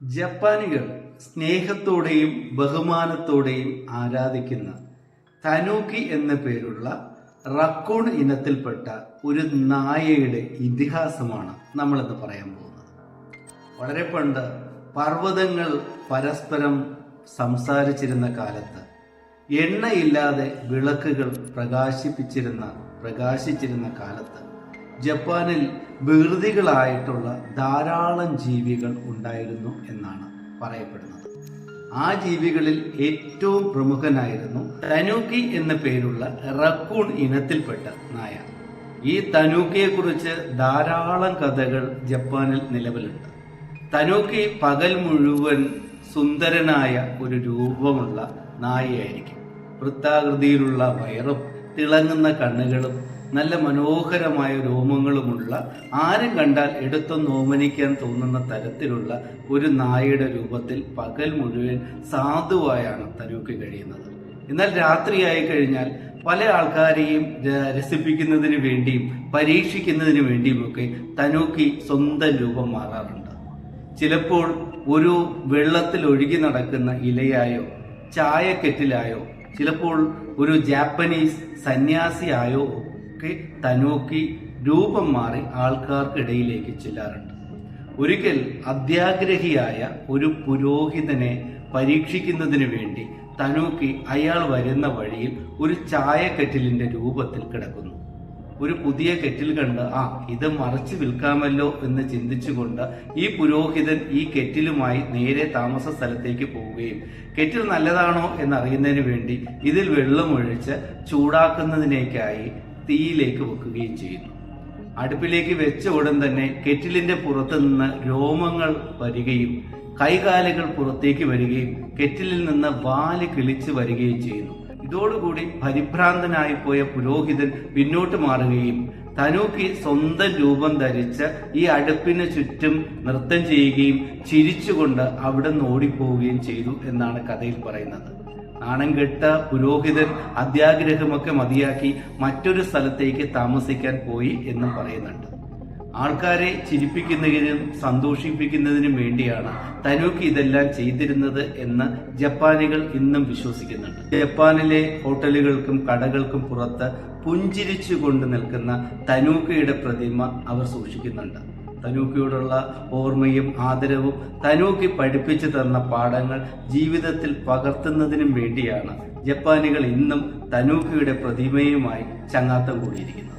ജപ്പാനികൾ സ്നേഹത്തോടെയും ബഹുമാനത്തോടെയും ആരാധിക്കുന്ന തനൂക്കി എന്ന പേരുള്ള റക്കൂൺ ഇനത്തിൽപ്പെട്ട ഒരു നായയുടെ ഇതിഹാസമാണ് നമ്മളിന്ന് പറയാൻ പോകുന്നത്. വളരെ പണ്ട് പർവതങ്ങൾ പരസ്പരം സംസാരിച്ചിരുന്ന കാലത്ത് എണ്ണയില്ലാതെ വിളക്കുകൾ പ്രകാശിപ്പിച്ചിരുന്ന പ്രകാശിച്ചിരുന്ന കാലത്ത് ജപ്പാനിൽ വികൃതികളായിട്ടുള്ള ധാരാളം ജീവികൾ ഉണ്ടായിരുന്നു എന്നാണ് പറയപ്പെടുന്നത്. ആ ജീവികളിൽ ഏറ്റവും പ്രമുഖനായിരുന്നു തനൂക്കി എന്ന പേരുള്ള റക്കൂൺ ഇനത്തിൽപ്പെട്ട നായ. ഈ തനൂക്കിയെ കുറിച്ച് ധാരാളം കഥകൾ ജപ്പാനിൽ നിലവിലുണ്ട്. തനൂക്കി പകൽ മുഴുവൻ സുന്ദരനായ ഒരു രൂപമുള്ള നായയായിരിക്കും. വൃത്താകൃതിയിലുള്ള വയറും തിളങ്ങുന്ന കണ്ണുകളും നല്ല മനോഹരമായ രോമങ്ങളുമുള്ള ആരും കണ്ടാൽ എടുത്തൊന്ന് ഓമനിക്കാൻ തോന്നുന്ന തരത്തിലുള്ള ഒരു നായയുടെ രൂപത്തിൽ പകൽ മുഴുവൻ സാധുവായാണ് തരൂക്ക് കഴിയുന്നത്. എന്നാൽ രാത്രിയായി കഴിഞ്ഞാൽ പല ആൾക്കാരെയും രസിപ്പിക്കുന്നതിന് വേണ്ടിയും പരീക്ഷിക്കുന്നതിന് വേണ്ടിയുമൊക്കെ തനൂക്കി സ്വന്തം രൂപം മാറാറുണ്ട്. ചിലപ്പോൾ ഒരു വെള്ളത്തിൽ ഒഴുകി നടക്കുന്ന ഇലയായോ ചായക്കെറ്റിലായോ ചിലപ്പോൾ ഒരു ജാപ്പനീസ് സന്യാസിയായോ ഒക്കെ തനൂക്കി രൂപം മാറി ആൾക്കാർക്കിടയിലേക്ക് ചെല്ലാറുണ്ട്. ഒരിക്കൽ അത്യാഗ്രഹിയായ ഒരു പുരോഹിതനെ പരീക്ഷിക്കുന്നതിന് വേണ്ടി തനൂക്കി അയാൾ വരുന്ന വഴിയിൽ ഒരു ചായക്കെറ്റിലിന്റെ രൂപത്തിൽ കിടക്കുന്നു. ഒരു പുതിയ കെറ്റിൽ കണ്ട് ആ ഇത് മറച്ച് വിൽക്കാമല്ലോ എന്ന് ചിന്തിച്ചുകൊണ്ട് ഈ പുരോഹിതൻ ഈ കെറ്റിലുമായി നേരെ താമസ സ്ഥലത്തേക്ക് പോവുകയും കെറ്റിൽ നല്ലതാണോ എന്നറിയുന്നതിന് വേണ്ടി ഇതിൽ വെള്ളമൊഴിച്ച് ചൂടാക്കുന്നതിനേക്കായി തീയിലേക്ക് വെക്കുകയും ചെയ്യുന്നു. അടുപ്പിലേക്ക് വെച്ച ഉടൻ തന്നെ കെറ്റിലിന്റെ പുറത്ത് നിന്ന് രോമങ്ങൾ വരികയും കൈകാലുകൾ പുറത്തേക്ക് വരികയും കെറ്റിലിൽ നിന്ന് വാൽ കിളിച്ച് വരികയും ചെയ്യുന്നു. ഇതോടുകൂടി പരിഭ്രാന്തനായി പോയ പുരോഹിതൻ പിന്നോട്ട് മാറുകയും തനൂക്കി സ്വന്തം രൂപം ധരിച്ച് ഈ അടുപ്പിന് ചുറ്റും നൃത്തം ചെയ്യുകയും ചിരിച്ചുകൊണ്ട് അവിടെ നിന്ന് ഓടിപ്പോവുകയും ചെയ്തു എന്നാണ് കഥയിൽ പറയുന്നത്. നാണം കെട്ട പുരോഹിതൻ അത്യാഗ്രഹമൊക്കെ മതിയാക്കി മറ്റൊരു സ്ഥലത്തേക്ക് താമസിക്കാൻ പോയി എന്നും പറയുന്നുണ്ട്. ആൾക്കാരെ ചിരിപ്പിക്കുന്നതിനും സന്തോഷിപ്പിക്കുന്നതിനും വേണ്ടിയാണ് തനൂക്ക് ഇതെല്ലാം ചെയ്തിരുന്നത് എന്ന് ജപ്പാനികൾ ഇന്നും വിശ്വസിക്കുന്നുണ്ട്. ജപ്പാനിലെ ഹോട്ടലുകൾക്കും കടകൾക്കും പുറത്ത് പുഞ്ചിരിച്ചുകൊണ്ട് നിൽക്കുന്ന തനൂക്കയുടെ പ്രതിമ അവർ സൂക്ഷിക്കുന്നുണ്ട്. തനൂക്കിയോടുള്ള ഓർമ്മയും ആദരവും തനൂക്കി പഠിപ്പിച്ചു തന്ന പാഠങ്ങൾ ജീവിതത്തിൽ പകർത്തുന്നതിനും വേണ്ടിയാണ്. ജപ്പാനികൾ ഇന്നും തനൂക്കിയുടെ പ്രതിമയുമായി ചങ്ങാത്തം കൂടിയിരിക്കുന്നത്.